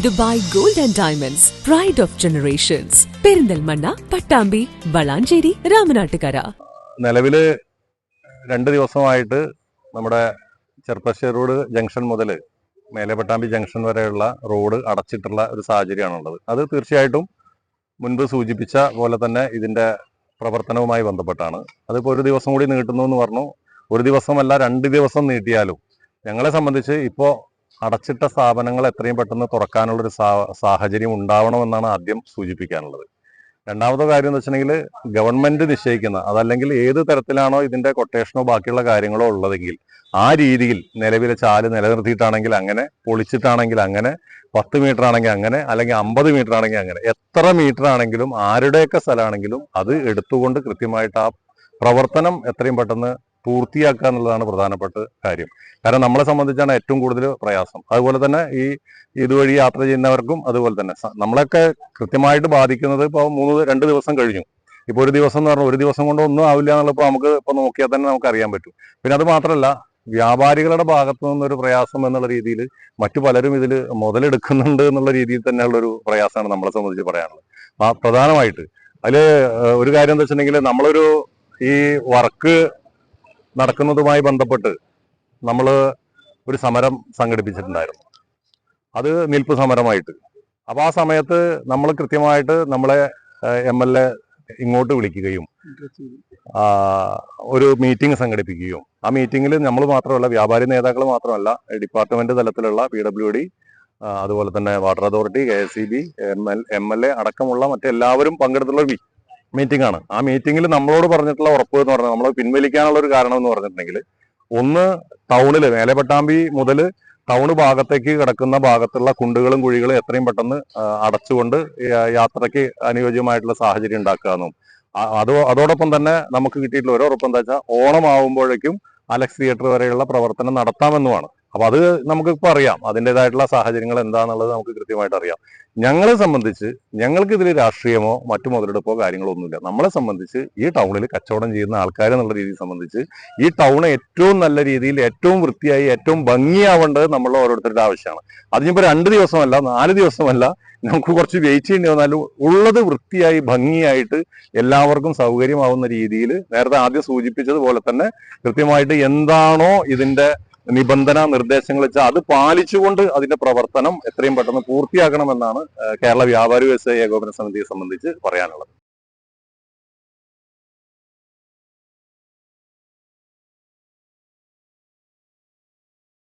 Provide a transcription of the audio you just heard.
Dubai gold and diamonds pride of generations Perinthalmanna Pattambi Valanchery Ramanattukara. നിലവിൽ രണ്ട് ദിവസമായിട്ട് നമ്മുടെ ചെർപ്പശ്ശേരി റോഡ് ജംഗ്ഷൻ മുതൽ മേലെ പട്ടാമ്പി ജംഗ്ഷൻ വരെയുള്ള റോഡ് അടച്ചിട്ടുള്ള ഒരു സാഹചര്യമാണുള്ളത്. അത് തീർച്ചയായിട്ടും മുൻപ് സൂചിപ്പിച്ച പോലെ തന്നെ ഇതിന്റെ പ്രവർത്തനവുമായി ബന്ധപ്പെട്ടാണ്. അതിപ്പോൾ ഒരു ദിവസം കൂടി നീട്ടുന്നു എന്ന് പറഞ്ഞു. ഒരു ദിവസമല്ല രണ്ട് ദിവസം നീട്ടിയാലും ഞങ്ങളെ സംബന്ധിച്ച് ഇപ്പോൾ അടച്ചിട്ട സ്ഥാപനങ്ങൾ എത്രയും പെട്ടെന്ന് തുറക്കാനുള്ള ഒരു സാഹചര്യം ഉണ്ടാവണമെന്നാണ് ആദ്യം സൂചിപ്പിക്കാനുള്ളത്. രണ്ടാമത്തെ കാര്യം എന്ന് വെച്ചിട്ടുണ്ടെങ്കിൽ ഗവൺമെന്റ് നിശ്ചയിക്കുന്ന അതല്ലെങ്കിൽ ഏത് തരത്തിലാണോ ഇതിന്റെ കൊട്ടേഷനോ ബാക്കിയുള്ള കാര്യങ്ങളോ ഉള്ളതെങ്കിൽ ആ രീതിയിൽ നിലവിലെ ചാൽ നിലനിർത്തിയിട്ടാണെങ്കിൽ അങ്ങനെ പൊളിച്ചിട്ടാണെങ്കിൽ അങ്ങനെ പത്ത് മീറ്റർ ആണെങ്കിൽ അങ്ങനെ അല്ലെങ്കിൽ അമ്പത് മീറ്റർ ആണെങ്കിൽ അങ്ങനെ എത്ര മീറ്റർ ആണെങ്കിലും ആരുടെയൊക്കെ സ്ഥലമാണെങ്കിലും അത് എടുത്തുകൊണ്ട് കൃത്യമായിട്ട് ആ പ്രവർത്തനം എത്രയും പെട്ടെന്ന് പൂർത്തിയാക്കുക എന്നുള്ളതാണ് പ്രധാനപ്പെട്ട കാര്യം. കാരണം നമ്മളെ സംബന്ധിച്ചാണ് ഏറ്റവും കൂടുതൽ പ്രയാസം. അതുപോലെ തന്നെ ഈ ഇതുവഴി യാത്ര ചെയ്യുന്നവർക്കും അതുപോലെ തന്നെ. നമ്മളൊക്കെ കൃത്യമായിട്ട് ബാധിക്കുന്നത് ഇപ്പോൾ മൂന്ന് രണ്ട് ദിവസം കഴിഞ്ഞു. ഇപ്പൊ ഒരു ദിവസം എന്ന് പറഞ്ഞാൽ ഒരു ദിവസം കൊണ്ട് ഒന്നും ആവില്ല എന്നുള്ളപ്പോൾ നമുക്ക് ഇപ്പൊ നോക്കിയാൽ തന്നെ നമുക്ക് അറിയാൻ പറ്റും. പിന്നെ അത് മാത്രമല്ല വ്യാപാരികളുടെ ഭാഗത്തു നിന്നൊരു പ്രയാസം എന്നുള്ള രീതിയിൽ മറ്റു പലരും ഇതിൽ മുതലെടുക്കുന്നുണ്ട് എന്നുള്ള രീതിയിൽ തന്നെയുള്ളൊരു പ്രയാസമാണ് നമ്മളെ സംബന്ധിച്ച് പറയാനുള്ളത്. പ്രധാനമായിട്ട്. അതിൽ ഒരു കാര്യം എന്താ വെച്ചിട്ടുണ്ടെങ്കിൽ നമ്മളൊരു ഈ വർക്ക് നടക്കുന്നതുമായി ബന്ധപ്പെട്ട് നമ്മൾ ഒരു സമരം സംഘടിപ്പിച്ചിട്ടുണ്ടായിരുന്നു. അത് നിൽപ്പ് സമരമായിട്ട്. അപ്പോൾ ആ സമയത്ത് നമ്മൾ കൃത്യമായിട്ട് നമ്മളെ എം എൽ എ ഇങ്ങോട്ട് വിളിക്കുകയും ഒരു മീറ്റിംഗ് സംഘടിപ്പിക്കുകയും. ആ മീറ്റിംഗിൽ നമ്മൾ മാത്രമല്ല വ്യാപാരി നേതാക്കൾ മാത്രമല്ല ഡിപ്പാർട്ട്മെന്റ് തലത്തിലുള്ള പി ഡബ്ല്യു ഡി അതുപോലെ തന്നെ water authority K S C B M L M L A അടക്കമുള്ള മറ്റെല്ലാവരും പങ്കെടുത്തുള്ള മീറ്റിംഗ് ആണ്. ആ മീറ്റിംഗിൽ നമ്മളോട് പറഞ്ഞിട്ടുള്ള ഉറപ്പ് എന്ന് പറഞ്ഞാൽ നമ്മളെ പിൻവലിക്കാനുള്ള ഒരു കാരണം എന്ന് പറഞ്ഞിട്ടുണ്ടെങ്കിൽ ഒന്ന് ടൗണിൽ മേലെപ്പട്ടാമ്പി മുതൽ ടൗൺ ഭാഗത്തേക്ക് കിടക്കുന്ന ഭാഗത്തുള്ള കുണ്ടുകളും കുഴികളും എത്രയും പെട്ടെന്ന് അടച്ചുകൊണ്ട് യാത്രയ്ക്ക് അനുയോജ്യമായിട്ടുള്ള സാഹചര്യം ഉണ്ടാക്കുക എന്നും. അതോ അതോടൊപ്പം തന്നെ നമുക്ക് കിട്ടിയിട്ടുള്ള ഒരു ഉറപ്പ് എന്താ വെച്ചാൽ ഓണം ആവുമ്പോഴേക്കും അലക്സ് തിയേറ്റർ വരെയുള്ള പ്രവർത്തനം നടത്താമെന്നുമാണ്. അപ്പൊ അത് നമുക്കിപ്പോൾ അറിയാം. അതിന്റെതായിട്ടുള്ള സാഹചര്യങ്ങൾ എന്താണെന്നുള്ളത് നമുക്ക് കൃത്യമായിട്ട് അറിയാം. ഞങ്ങളെ സംബന്ധിച്ച് ഞങ്ങൾക്ക് ഇതിൽ രാഷ്ട്രീയമോ മറ്റു മുതലെടുപ്പോ കാര്യങ്ങളോ ഒന്നുമില്ല നമ്മളെ സംബന്ധിച്ച് ഈ ടൗണിൽ കച്ചവടം ചെയ്യുന്ന ആൾക്കാർ എന്നുള്ള രീതിയിൽ സംബന്ധിച്ച് ഈ ടൗൺ ഏറ്റവും നല്ല രീതിയിൽ ഏറ്റവും വൃത്തിയായി ഏറ്റവും ഭംഗിയാവേണ്ടത് നമ്മളെ ഓരോരുത്തരുടെ ആവശ്യമാണ്. അതിനിപ്പോ രണ്ട് ദിവസമല്ല നാല് ദിവസമല്ല നമുക്ക് കുറച്ച് വെയിറ്റ് ചെയ്യേണ്ടി വന്നാലും ഉള്ളത് വൃത്തിയായി ഭംഗിയായിട്ട് എല്ലാവർക്കും സൗകര്യമാവുന്ന രീതിയിൽ നേരത്തെ ആദ്യം സൂചിപ്പിച്ചതുപോലെ തന്നെ കൃത്യമായിട്ട് എന്താണോ ഇതിന്റെ നിബന്ധന നിർദ്ദേശങ്ങൾ വെച്ചാൽ അത് പാലിച്ചുകൊണ്ട് അതിന്റെ പ്രവർത്തനം എത്രയും പെട്ടെന്ന് പൂർത്തിയാക്കണമെന്നാണ് കേരള വ്യാപാരി വ്യവസായ ഏകോപന സമിതിയെ സംബന്ധിച്ച് പറയാനുള്ളത്.